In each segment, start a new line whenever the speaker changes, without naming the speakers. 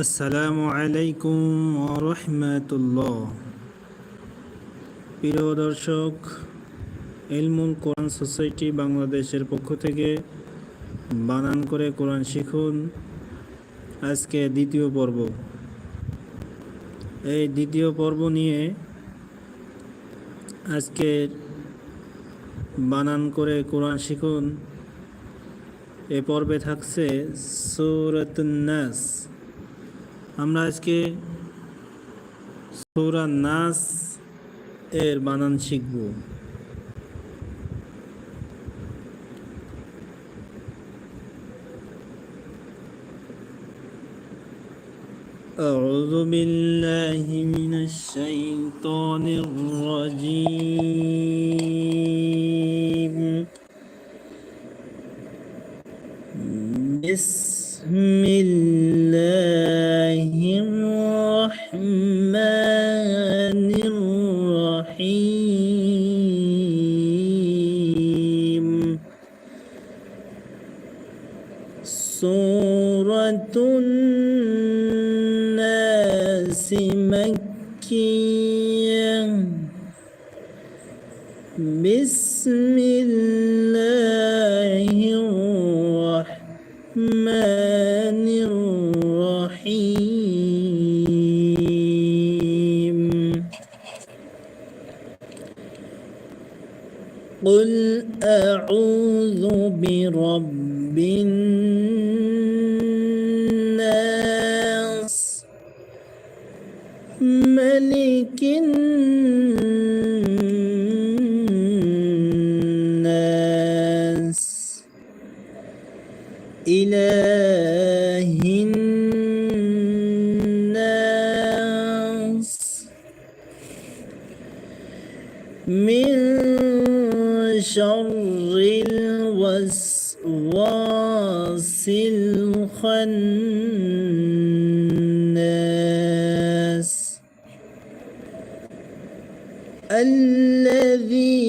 আসসালামু আলাইকুম রহমতুল্লাহ প্রিয় দর্শক, এলমুল কোরআন সোসাইটি বাংলাদেশের পক্ষ থেকে বানান করে কোরআন শিখুন। আজকে দ্বিতীয় পর্ব। এই দ্বিতীয় পর্ব নিয়ে আজকে বানান করে কোরআন শিখুন। এ পর্বে থাকছে সৌরতুন নাস। আমরা আজকে সৌরা নাস এর বানান শিখব أعوذ بالله من الشيطان الرجيم بسم الله الرحمن قل أعوذ برب الناس ملك الناس إله الوسواس الخناس الذي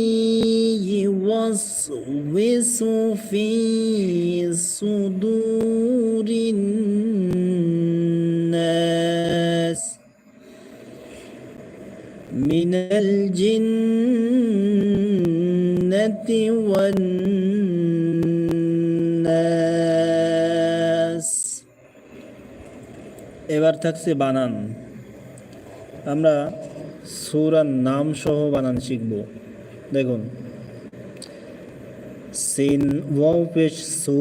يوسوس في صدور الناس من الجنة والناس এবার থাকছে বানান আমরা সুরার নাম সহ বানান শিখব দেখুন সিন ওয়াও পেশ সু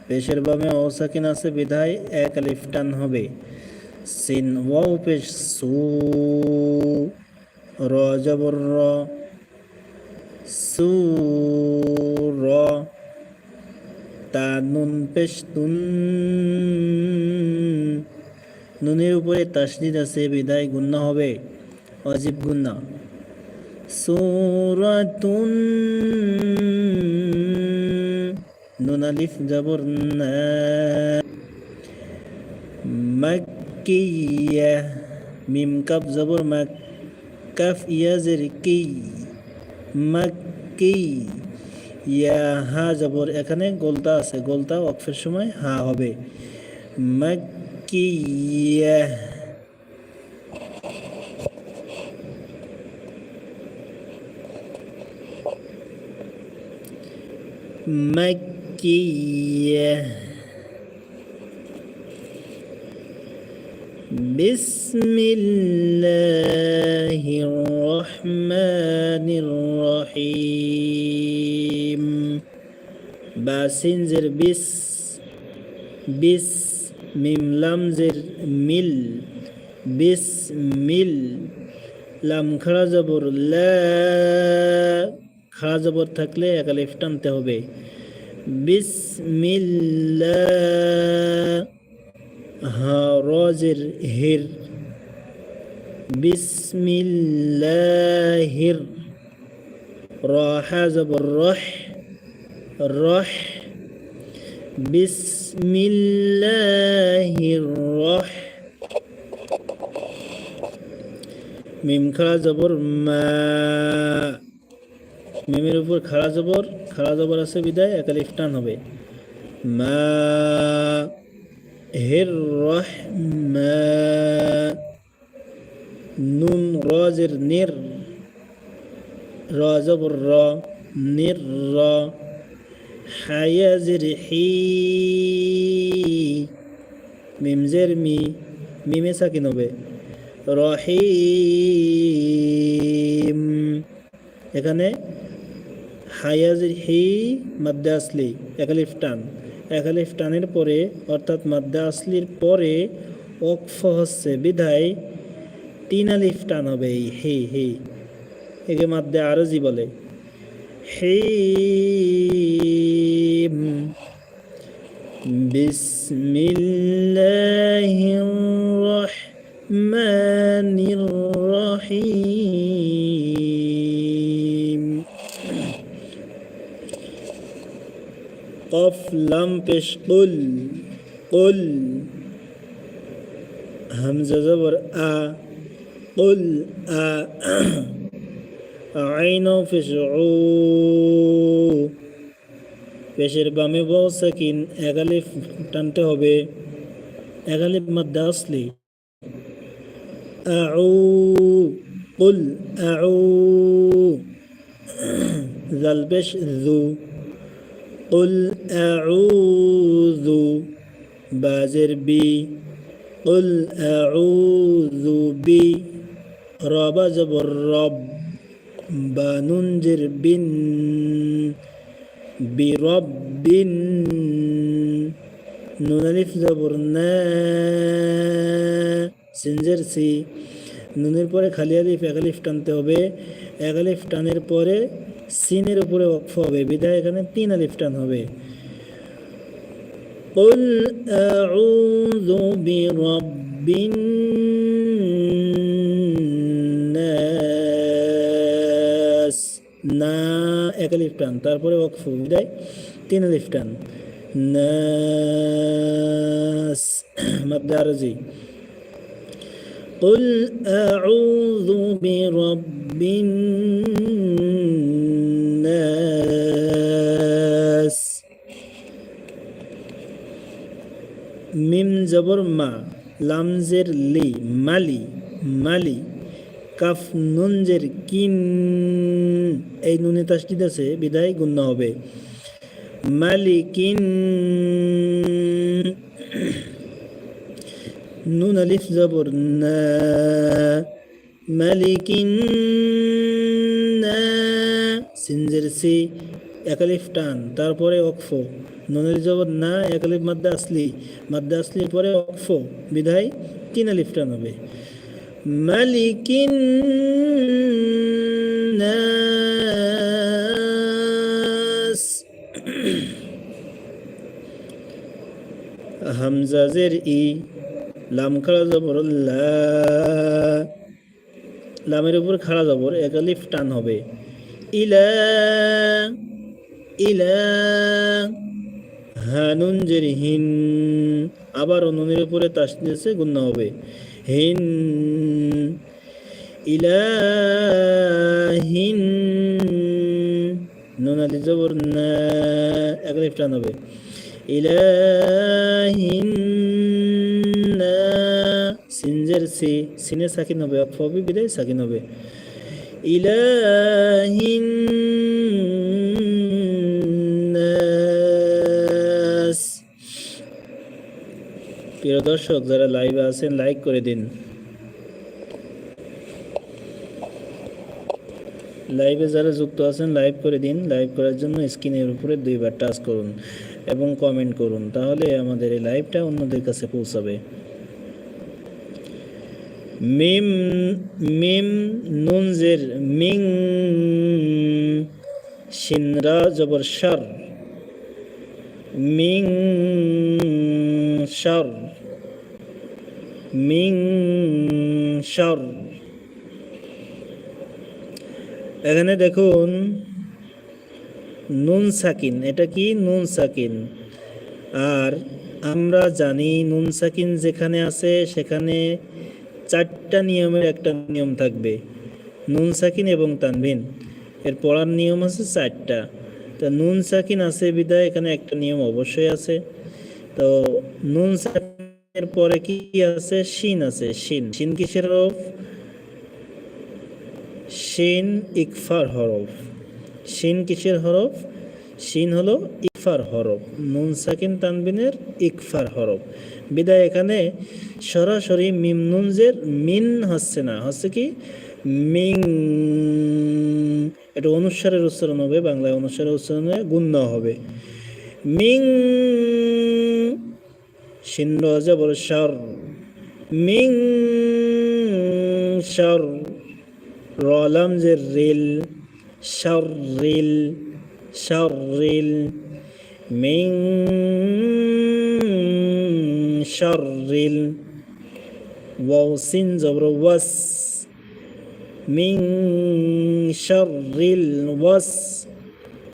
পেশের বামে অসাকিন আছে বিধায় এক আলিফ টান হবে সিন ওয়াও পেশ সু র জবর র সু র তা নুন পেশ নুনের উপরে তাসদিদ আছে, বিদায় গুন্না হবে, অজিব গুন্না। সুরাতুন। নুন আলিফ জবর না। মিম কাপ জবর মাক কাফ ইয়া জের কি মাক্কি ইয়া হা জবর এখানে গোলতা আছে গোলতা অক্ষের সময় হা হবে মাক্কিয়া مكية بسم الله الرحمن الرحيم বাসিনজের বিশ বিশ বিস মিমলামজের মিল বিশ মিল, লাম খাড়া জবর খাড়া জবর থাকলে একালিফ আনতে হবে। বিশ মিল ল রজের হির বিসমিল্লাহির রহা জবর রহ রহ বিসমিল্লাহির রহ মিম খাড়া জবর, মা। মিমের উপর খাড়া জবর খাড়া জবর আছে বিদায় একালিফ টান হবে। মা। হির রহমা নুন রজের নির। রজবর র, নির, র। হায়াজের হি মিমজের মি মিমে সাকিন হবে রহিম এখানে হায়াজের হি মাদ্দা আসলি একালিফ টান একালিফ টানের পরে অর্থাৎ মাদ্দা আসলির পরে ওকফ হচ্ছে বিধায় তিন আলিফ টান হবে এই হে হে একে মাদ্দা আরজি বলে حيم بسم الله الرحمن الرحيم قف لم پیش قل قل همزه زبر آ قل آ عين পেশ উ পেশের বামে ব সাকিন একালিফ টানতে হবে একালিফ মধ্যে আসলি আউ قل আউ জাল পেশ জু قل أعوذ بازر بي قل أعوذ بي رب زبر رب بننجر بن برب نون ألف زبر نا সিনজের সি নুনের পরে খালি আলিফ এক আলিফ টানতে হবে এক আলিফ টানের পরে সিনের উপরে ওকফ হবে বিদায় এখানে তিন আলিফ টান হবে قل أعوذ برب এক আলিফ টান তারপরে ওকফ বিদায় তিন আলিফ টান নাস মাদ্দা আরজি قل أعوذ برب الناس মিম জবর মা লামজের লি মালি মালি কাফ নুনজের কিন। এই নুনে তাসদিদ আছে, বিদায় গুণ্য হবে। মালিকিন। নুন আলিফ জবর না। মালিকিন না। সিনজের সি একালিফ টান, তারপরে অক্ফ নুনের জবর না একালিফ মাদ্দা আসলি। মাদ্দা আসলির পরে অক্ফ বিধায় তিন আলিফ টান হবে। মালিকিন নাস হামজাজের ই লাম খাড়া জবর লামের উপর খাড়া জবর একালিফ টান হবে ইলা ইলা হানুন জের হিন আবার নুনের উপরে তাসনিসে গুণ হবে ইলাহিন হবে ইলাহিন না সিনজের সি সিনে সাকিন হবে অফবি বিদায় সাকিন প্রিয় দর্শক, যারা লাইভে আছেন লাইক করে দিন। লাইভে যারা যুক্ত আছেন লাইভ করে দিন। লাইভ করার জন্য স্ক্রিনের উপরে দুইবার টাচ করুন এবং কমেন্ট করুন। তাহলে আমাদের এই লাইভটা অন্যদের কাছে পৌঁছাবে। মিম মিম নুনজের মিং সিনরা জবর শার মিং শার মিং শার। এখানে দেখুন, নুন সাকিন, এটা কি? নুন সাকিন। আর আমরা জানি নুন সাকিন যেখানে আছে, সেখানে চারটা নিয়মের একটা নিয়ম থাকবে, নুন সাকিন এবং তানভিন। এর পড়ার নিয়ম আছে চারটা। তা নুন সাকিন আছে বিদায় এখানে একটা নিয়ম অবশ্যই আছে। তো নুন সাকিন এর পরে কি আছে? শিন আছে, শিন। শিন কিসের হরফ? শিন ইকফার হরফ। শিন কিসের হরফ? শিন হলো ইকফার হরফ। নুন সাকিন তানবিনের ইকফার হরফ। বিদায় এখানে সরাসরি মিম নুনজের মিন হচ্ছে না। হচ্ছে কি? মিং। এটা অনুসারের উচ্চারণ হবে, বাংলায় অনুসারের উচ্চারণে গুণ হবে। মিং। শিন রাজা বড় সার, মিং সার, রলাম যে রিল, সার রিল সার রিল, মিং সার রিল, ওয়াও সিন জবর ওয়াস, মিং সার রিল ওয়াস,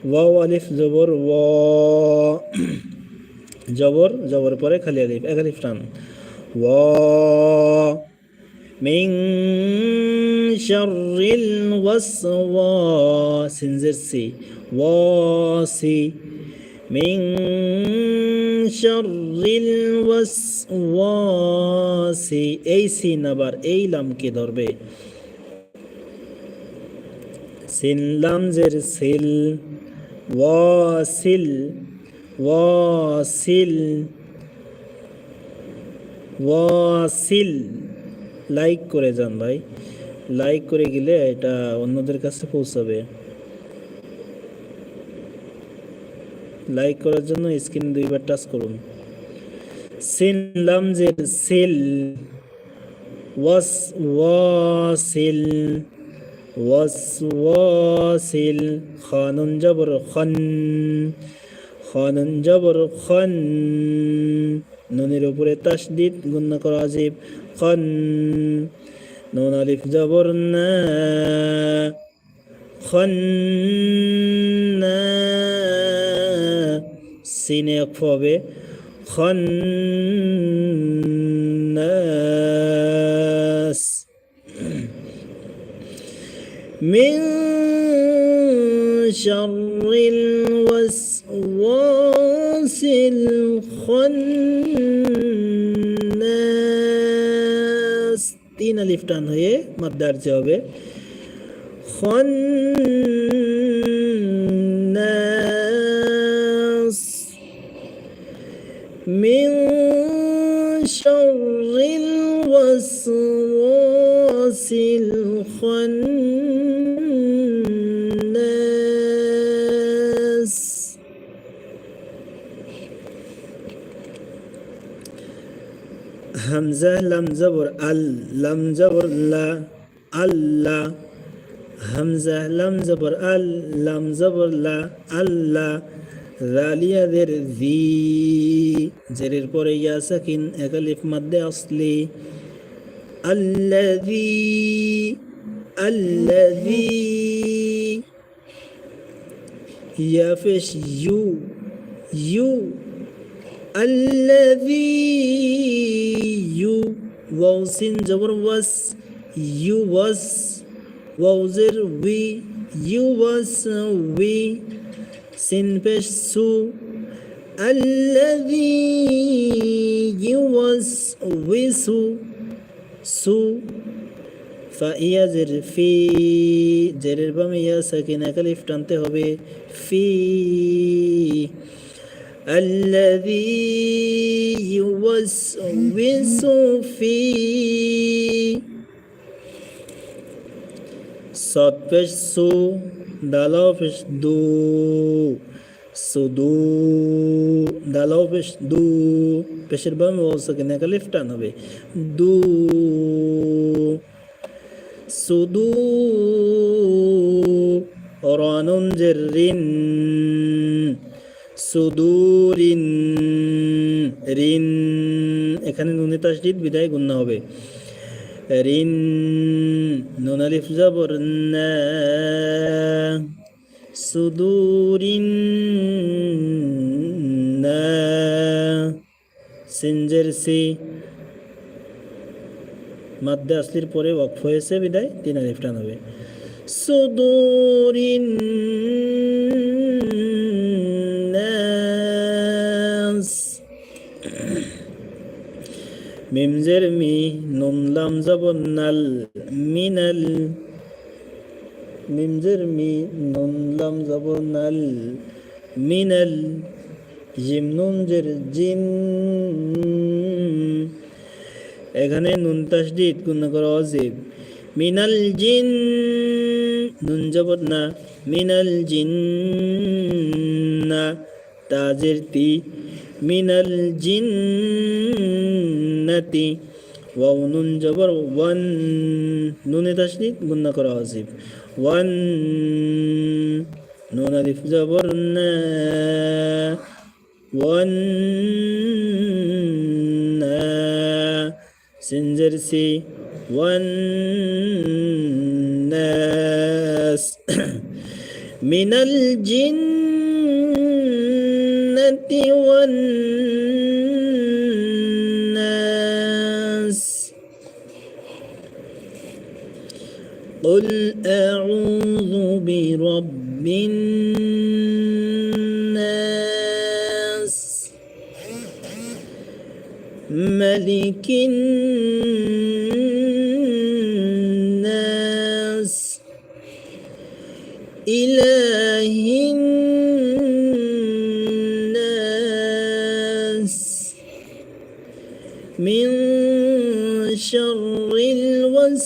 ওয়াও আলিফ জবর ওয়া। জবর জবর পরে খালি আলিফ এক আলিফ টান ওয়া মিং শাররিল ওয়াসওয়াস সিনজের সি। ওয়াসি মিং শাররিল ওয়াসওয়াসি। এই সিন আবার এই লামকে ধরবে। সিন লামজের সিল, ওয়াসিল। ওয়াসিল ওয়াসিল। লাইক করে যান ভাই। লাইক করে গেলে এটা অন্যদের কাছে পৌঁছাবে। লাইক করার জন্য স্ক্রিন দুইবার টাচ করুন। সিন লামজের সিল ওয়াস ওয়াসিল ওয়াস ওয়াসিল খানুন জবর খান খানুন জবর খান নুনের উপরে তাসদিদ গুণ করা আজিব খান নুন আলিফ জবর না খান সিনে অক্ষ হবে খান্নাস من شر الوسواس الخناس তিন আলিফ টান হয়ে মাদ্দার্য হবে খন্নাস من شر الوسواس الخناس হামজা লাম জবর আল লাম জবর লা আল্লাহ হামজা লাম আল লাম জবর আল্লাহ রালিয়াদের ভি, জেরের পরে ইয়া সাকিন একালিফ মাদ্দে আসলি, আল্লাযী আল্লাযী, yeah you you الذي يو واو سين جبر was you was واو زر we you was we sin pesh su الذي you was we su su ফাইয়া জের ফি জেরের বামে ইয়া সাকিনা কালিফ টানতে হবে ফি الذي يوسوس في صاد পেশ সু দালাও পেশ দু সুদু দালাও পেশ দু পেশের বামে ওসাকে নাকা লিফটান হবে দু সুদু রানুন জেরিন সুদুরিন রিন এখানে নুনে তাসদিদ বিদায় গুণ হবে। রিন নুন আলিফ জবর সুদুরিন সিনজের সি মাদ্দে আসলির পরে ওয়াকফ হয়েছে বিদায়, তিন আলিফ টান হবে। সুদুরিন নাস মিমজের মি নুন লাম জবর নাল মিনাল মিমজের মি নুন লাম জবর নাল মিনাল জিম নুন জের জিন এখানে নুন তাসদিদ গুণ করা অজিব মিনাল জিন নুন জবর না মিনাল জিন তাজিরতি মিনাল জিন্নাতি ওয়াও নুন জবর ওয়ান নুনে তাসনিদ গুন্না করা ওয়াজিব ওয়ান নুন আলিফ জবর না। ওয়ান সিনজার সি ওয়ান নাস মিনাল জিন্নাতি والناس. قل أعوذ برب الناس. ملك الناس.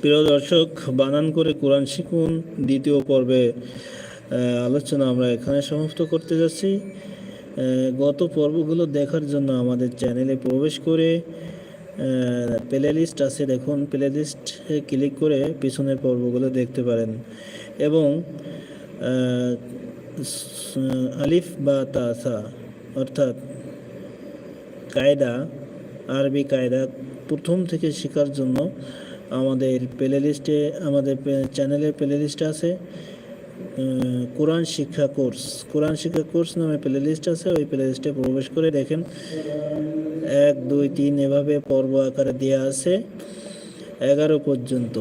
প্রিয় দর্শক, বানান করে কোরআন শিখুন। দ্বিতীয় পর্বে আলোচনা আমরা এখানে সমাপ্ত করতে যাচ্ছি। গত পর্বগুলো দেখার জন্য আমাদের চ্যানেলে প্রবেশ করে প্লে লিস্ট আছে, দেখুন প্লে লিস্টে ক্লিক করে পিছনের পর্বগুলো দেখতে পারেন। এবং আলিফ বা তাসা অর্থাৎ কায়দা, আরবি কায়দা প্রথম থেকে শেখার জন্য আমাদের প্লে লিস্টে আমাদের চ্যানেলের প্লে লিস্ট আছে। কোরআন শিক্ষা কোর্স কোরআন শিক্ষা কোর্স নামে প্লে লিস্ট আছে, ওই প্লে লিস্টে প্রবেশ করে দেখেন। এক, দুই, তিন এভাবে পর্ব আকারে দেওয়া আছে, এগারো পর্যন্ত।